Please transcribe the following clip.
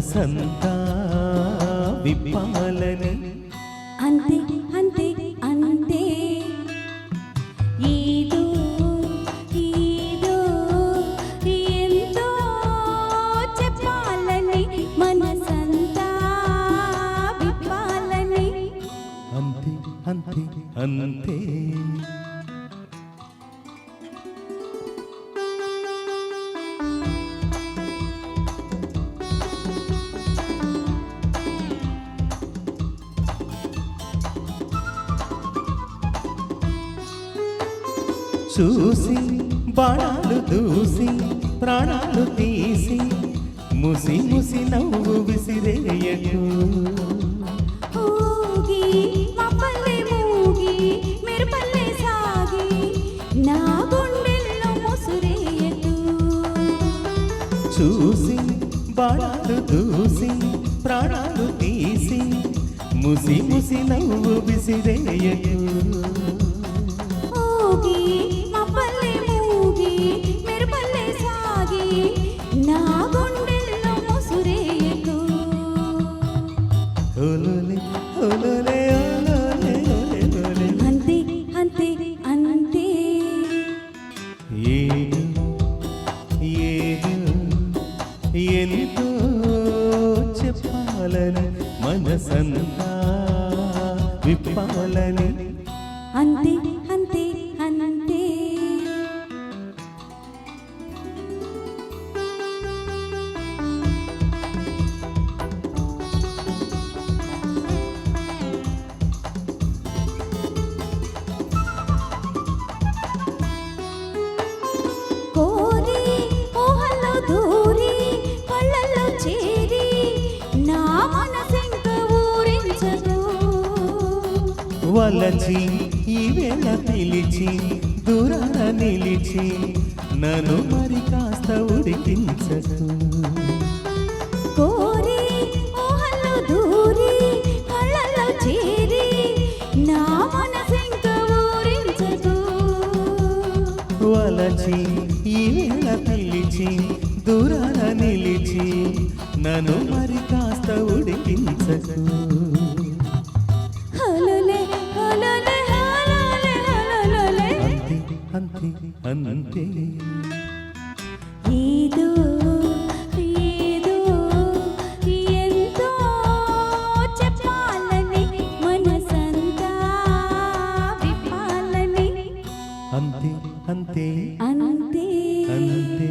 మనసంతా విప్పాలని అంతే అంతే అంతే. ఏదో ఏదో ఎంతో చెప్పాలని మనసంతా విప్పాలని. అంతే అంతే అంతే. చూసి బాణాలు దూసి ప్రాణాలు తీసి ముసి ముసి నవ్వు విసిరేయకు. చూసి బాణాలు దూసి ప్రాణాలు తీసి ముసి ముసి నవ్వు విసిరేయకు. చెప్పాలని మనసంతా విప్పాలని అంతే. వలచి ఈ వేళ పిలిచి దూరాన నిలిచి నన్ను మరి కాస్త ఉడికించదు కోరి ఊహల్లో దూరి కళ్ళల్లో చేరి నా మనసెంక ఊరించదు వలచి ఈ వేళ పిలిచి దూరాన నిలిచి నన్ను మరి కాస్త ఉడికించకు. అంతే. అంతే అంతే. ఏదో అంతే.